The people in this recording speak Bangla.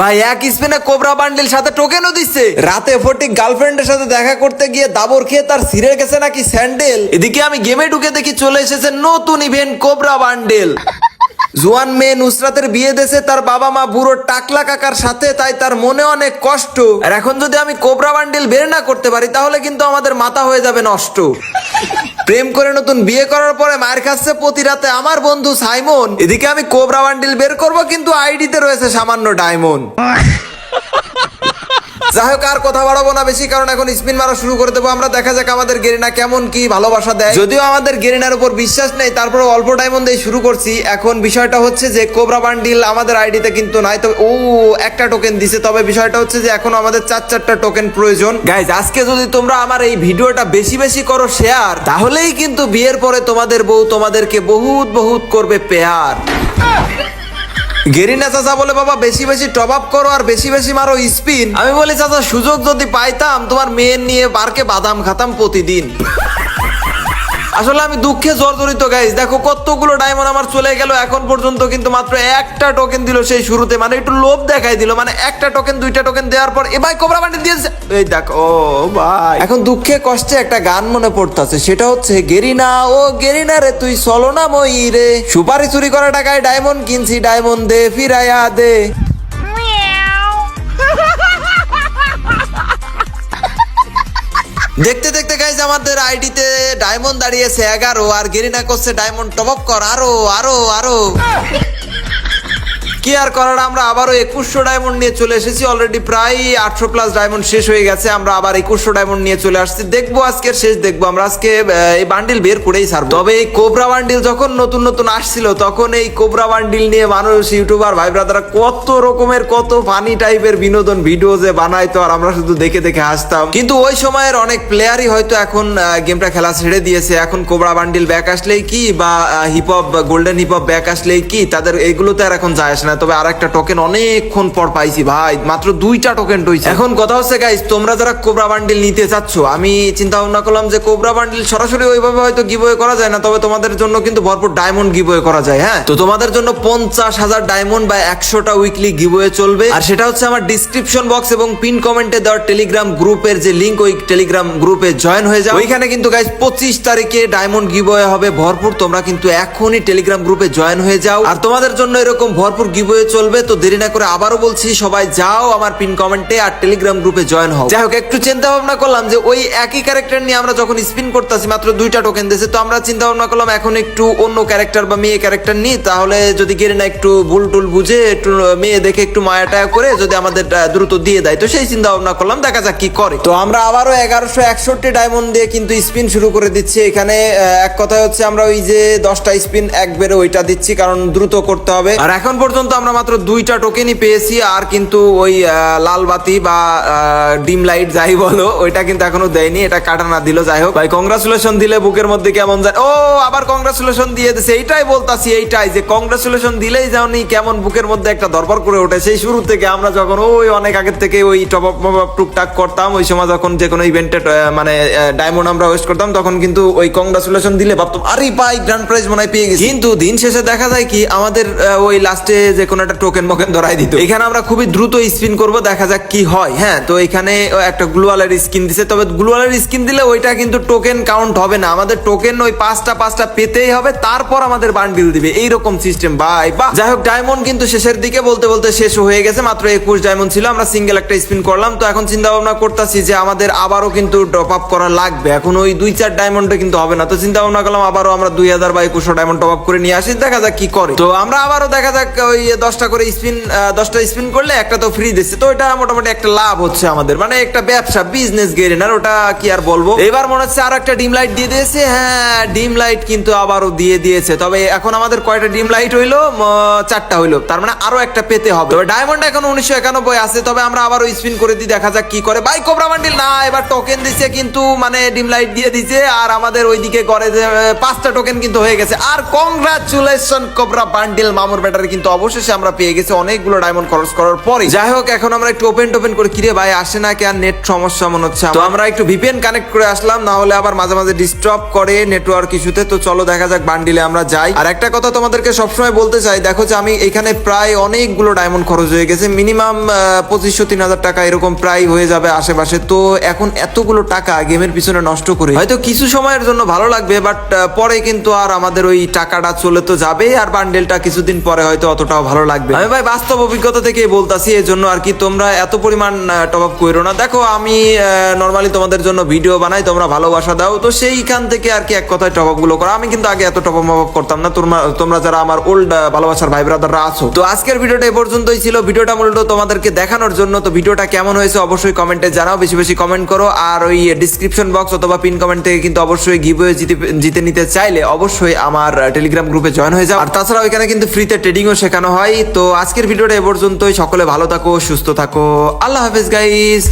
ভাই, এক স্পিনে কোবরা বান্ডিল, সাথে টোকেনও দিচ্ছে। রাতে ফটিক গার্লফ্রেন্ডের সাথে দেখা করতে গিয়ে দাবর খেয়ে তার সিরে গেছে নাকি স্যান্ডেল। এদিকে আমি গেমে ঢুকে দেখি চলে এসেছে নতুন ইভেন্ট কোবরা বান্ডেল। জোয়ান মেয়ে নুসরাতের বিয়ে দেশে তার বাবা মা বুড়ো টাকলা কাকার সাথে, তাই তার মনে অনেক কষ্ট। আর এখন যদি আমি কোবরা বান্ডিল বের না করতে পারি, তাহলে কিন্তু আমাদের মাথা হয়ে যাবে নষ্ট। প্রেম করে নতুন বিয়ে করার পরে মায়ের খাচ্ছে প্রতি রাতে আমার বন্ধু সাইমন। এদিকে আমি কোবরা বান্ডিল বের করব, কিন্তু আইডিতে রয়েছে সামান্য ডায়মন্ড। যাই হোক আর কথা বাড়াবো না বেশি, কারণ এখন স্পিন মারা শুরু করে দেবো। আমরা দেখা যাক আমাদের গেরিনা কেমন কি ভালোবাসা দেয়। যদিও আমাদের গেরিনার উপর বিশ্বাস নেই তারপরে অল্প ডায়মন্ড দিয়ে শুরু করছি। এখন বিষয়টা হচ্ছে যে কোবরা বান্ডিল আমাদের আইডিতে কিন্তু নাই তবে ও একটা টোকেন দিছে। তবে বিষয়টা হচ্ছে যে, এখন আমাদের চার চারটা টোকেন প্রয়োজন। গাইজ আজকে যদি তোমরা আমার এই ভিডিওটা বেশি বেশি করো শেয়ার তাহলেই কিন্তু বিয়ের পরে তোমাদের বউ তোমাদেরকে বহুত বহুত করবে পেয়ার। গেরিনা চাচা বলে, বাবা, বেশি বেশি টপ আপ করো আর বেশি বেশি মারো স্পিন আমি বলি, চাচা, সুযোগ যদি পাইতাম, তোমার মেয়ের নিয়ে পার্কে বাদাম খাতাম প্রতিদিন। আসলে আমি দুঃখে জর্জরিত গাইজ দেখো, কতগুলো ডায়মন্ড আমার চলে গেল, এখন পর্যন্ত কিন্তু মাত্র একটা টোকেন দিল সেই শুরুতে। মানে একটু লোভ দেখাই দিল মানে একটা টোকেন দুইটা টোকেন দেওয়ার পর এ ভাই কোবরা বান্ডিল দিয়েছে। এই দেখো, ও ভাই। এখন দুঃখে কষ্টে একটা গান মনে পড়তেছে, সেটা হচ্ছে, গেরিনা, ও গেরিনা রে, তুই চলো না মই রে সুপারি চুরি করা টাকায় ডায়মন্ড কিনছি ডায়মন্ড দে, ফিরাইয়া দে। দেখতে দেখতে গাইজ আমাদের আইডিতে ডায়মন্ড দাঁড়িয়েছে এগারো, আর গেরিনা করছে ডায়মন্ড টপ আপ কর, আরও আরও আরও। কি আর করার আমরা আবারও একুশশো ডায়মন্ড নিয়ে চলে এসেছি। অলরেডি প্রায় আটশো প্লাস ডায়মন্ড শেষ হয়ে গেছে। আমরা আবার একুশশো ডায়মন্ড নিয়ে চলে আসছি। দেখব আজকের শেষ, দেখব। আমরা আজকে এই বান্ডিল বের করেই ছাড়বো। তবে এই কোবরা বান্ডিল যখন নতুন নতুন আসছিল, তখন এই কোবরা বান্ডিল নিয়ে মানুষ ইউটিউবার ভাই ব্রাদাররা কত রকমের, কত ফানি টাইপের বিনোদন ভিডিও যে বানাইতো আর আমরা শুধু দেখে দেখে হাসতাম। কিন্তু ওই সময়ের অনেক প্লেয়ারই হয়তো এখন গেমটা খেলা ছেড়ে দিয়েছে। এখন কোবরা বান্ডিল ব্যাক আসলেই কি? বা hip hop golden hip hop back আসলেই কি? তাদের এইগুলোতে আর এখন যায় আসে না। তবে আর একটা টোকেন অনেকক্ষণ পর পাইছি ভাই, মাত্র দুইটা টোকেন রয়েছে এখন কথা হচ্ছে গাইস তোমরা যারা কোবরা বান্ডিল নিতে চাচ্ছ, আমি চিন্তা ভাবনা করলাম যে কোবরা বান্ডিল সরাসরি ওইভাবে হয়তো গিভওয়ে করা যায় না, তবে তোমাদের জন্য কিন্তু ভরপুর ডায়মন্ড গিভওয়ে করা যায় হ্যাঁ? তো তোমাদের জন্য পঞ্চাশ হাজার ডায়মন্ড বা একশোটা উইকলি গিভওয়ে চলবে। আর সেটা হচ্ছে আমার ডিসক্রিপশন বক্স এবং পিন কমেন্টে দেওয়ার টেলিগ্রাম গ্রুপের যে লিঙ্ক ওই টেলিগ্রাম গ্রুপে জয়েন হয়ে যাও। ওইখানে কিন্তু গাইস পঁচিশ তারিখে ডায়মন্ড গিভওয়ে হবে ভরপুর, তোমরা কিন্তু এখনই টেলিগ্রাম গ্রুপে জয়েন হয়ে যাও। আর তোমাদের জন্য এরকম ভরপুর গিভওয়ে চলবে, তো দেরি না করে আবারও বলছি, সবাই যাও আমার পিন কমেন্টে আর টেলিগ্রাম গ্রুপে জয়েন হও। যাই হোক, একটু চিন্তা ভাবনা করলাম যে ওই একই ক্যারেক্টার নিয়ে আমরা যখন স্পিন করতেছি, মাত্র দুইটা টোকেন দিয়েছে, তো আমরা চিন্তা ভাবনা করলাম এখন একটু অন্য ক্যারেক্টার বা মেয়ে ক্যারেক্টার নিই, তাহলে যদি গেরে না একটু ভুল টুল বুঝে, একটু মেয়ে দেখে একটু মায়া টায়া করে যদি আমাদের দ্রুত দিয়ে দেয়, তো সেই চিন্তা ভাবনা করলাম, দেখা যাক কি করে। তো আমরা আবারও এগারোশো একষট্টি ডায়মন্ড দিয়ে কিন্তু স্পিন শুরু করে দিচ্ছি, এখানে এক কথা হচ্ছে আমরা ওই যে দশটা স্পিন একবারে ওইটা দিচ্ছি, কারণ দ্রুত করতে হবে। আর এখন পর্যন্ত আমরা মাত্র দুইটা টোকেনই পেয়েছি, আর কিন্তু ওই লাল বাতি বা ডিম লাইট যাই বলো, ওইটা কিন্তু এখনও দেয়নি, এটা কাটা না দিল, যাই হোক। ভাই কংগ্রাচুলেশন দিলে বুকের মধ্যে কেমন যায়? ও, আবার কংগ্রাচুলেশন দিয়ে দিছে, এইটাই বলতাছি, এইটাই যে কংগ্রাচুলেশন দিলেই যাওনি কেমন বুকের মধ্যে একটা দরবার করে ওঠে। সেই শুরু থেকে আমরা যখন ওই অনেক আগের থেকে ওই টপ আপ টুকটাক করতাম, ওই সময় যখন যে কোনো ইভেন্টে মানে ডায়মন্ড আমরা ওয়েস্ট করতাম, তখন কিন্তু ওই কংগ্রাচুলেশন দিলে ভাবতাম, আরে ভাই গ্র্যান্ড প্রাইজ মনে হয় পেয়ে গেছি। কিন্তু দিন শেষে দেখা যায় কি, আমাদের ওই লাস্টে যে কোনো একটা টোকেন মোকেন ধরাই দিত। এখানে আমরা খুবই দ্রুত স্পিন করব, দেখা যাক কি হয়। হ্যাঁ তো এখানে একটা গ্লুয়ালের স্কিন দিছে। তবে গ্লুয়ালের স্কিন দিলে ওইটা কিন্তু টোকেন কাউন্ট হবে না। আমাদের টোকেন ওই পাঁচটা পাঁচটা পেতেই হবে, তারপর আমাদের বান্ডিল দিবে। এইরকম সিস্টেম ভাই বা যাই হোক ডায়মন্ড কিন্তু শেষের দিকে বলতে বলতে শেষ হয়ে গেছে। মাত্র একুশ ডায়মন্ড ছিল, আমরা সিঙ্গেল একটা স্পিন করলাম। তো এখন চিন্তা ভাবনা করতেছি যে আমাদের আবারও কিন্তু ড্রপ আপ করা লাগবে। এখন ওই দুই, চার ডায়মন্ডে কিন্তু হবে না। তো চিন্তা ভাবনা করলাম আবারও আমরা দুই হাজার বা একুশশো ডায়মন্ড টপ আপ করে নিয়ে আসি, দেখা যাক কি করে। তো আমরা আবারও দেখা যাক ওই দশটা করে স্পিন দশটা স্পিন করলে একটা তো ফ্রি দিচ্ছে। তো এটা মোটামুটি একটা লাভ হচ্ছে আমাদের। মানে একটা ব্যবসা বিজনেস গেরিনার ওটা কি আর বলব? এবার মনে হচ্ছে আর একটা ডিম লাইট দিয়ে দিয়েছে। হ্যাঁ ডিম লাইট কিন্তু আবারও দিয়ে দিয়েছে। তবে এখন আমাদের কয়টা ডিম লাইট হইল? চারটা হইল। তার মানে আরও একটা পেতে হবে। তবে ডায়মন্ড এখন উনিশশো একানব্বই আছে। তবে আমরা আবারও স্পিন করে দিই, দেখা যাক কি করে। বাই কোবরা বান্ডিল না, এবার টোকেন দিচ্ছে কিন্তু মানে ডিম লাইট দিয়ে দিছে। আর আমাদের ওইদিকে করে পাঁচটা টোকেন কিন্তু হয়ে গেছে। আর কংগ্রাচুলেশন কোবরা বান্ডিল মামুর ব্যাটারি কিন্তু অবশ্যই অবশেষে আমরা পেয়ে গেছি অনেকগুলো ডায়মন্ড খরচ করার পরে যাই হোক, এখন আমরা একটু ওপেন টোপেন করে। কিরে ভাই, আসে না কি আর নেট সমস্যা মনে হচ্ছে তো আমরা একটু ভিপিএন কানেক্ট করে আসলাম, না হলে আবার মাঝে মাঝে ডিস্টার্ব করে নেটওয়ার্ক ইস্যুতে তো। চলো, দেখা যাক বান্ডিলে আমরা যাই। আর একটা কথা তোমাদেরকে সবসময় বলতে চাই, দেখো যে আমি এখানে প্রায় অনেকগুলো ডায়মন্ড খরচ হয়ে গেছে। মিনিমাম পঁচিশশো, তিন হাজার টাকা এরকম প্রায় হয়ে যাবে আশেপাশে। তো এখন এতগুলো টাকা গেমের পিছনে নষ্ট করে। হয়তো কিছু সময়ের জন্য ভালো লাগবে বাট পরে কিন্তু আর আমাদের ওই টাকাটা চলে তো যাবে আর বান্ডেলটা কিছুদিন পরে হয়তো অতটাও ভালো লাগবে। আমি ভাই বাস্তব অভিজ্ঞতা থেকেই বলতাছি এই জন্য আর কি তোমরা এত পরিমাণ টপ আপ করো না। দেখো, আমি নর্মালি তোমাদের জন্য ভিডিও বানাই, তোমরা ভালোবাসা দাও। তো সেইখান থেকে আর কি এক কথায় টপ আপগুলো করো। আমি কিন্তু আগে এত টপ আপ করতাম না। তোমরা তোমরা যারা আমার ওল্ড ভালোবাসার ভাই ব্রাদাররা আছো। তো আজকের ভিডিওটা এ পর্যন্তই ছিল। ভিডিওটা মূলত তোমাদেরকে দেখানোর জন্য। তো ভিডিওটা কেমন হয়েছে অবশ্যই কমেন্টে জানাও। বেশি বেশি কমেন্ট করো। আর ওই ডিসক্রিপশন বক্স অথবা পিন কমেন্ট থেকে কিন্তু অবশ্যই গিভওয়ে জিতে জিতে নিতে চাইলে অবশ্যই আমার টেলিগ্রাম গ্রুপে জয়েন হয়ে যাও। আর তাছাড়া ওইখানে কিন্তু ফ্রিতে ট্রেডিংও শেখানো হয়। তো আজকের ভিডিওটা এ পর্যন্তই। সকলে ভালো থাকো সুস্থ থাকো। আল্লাহ হাফেজ গাইস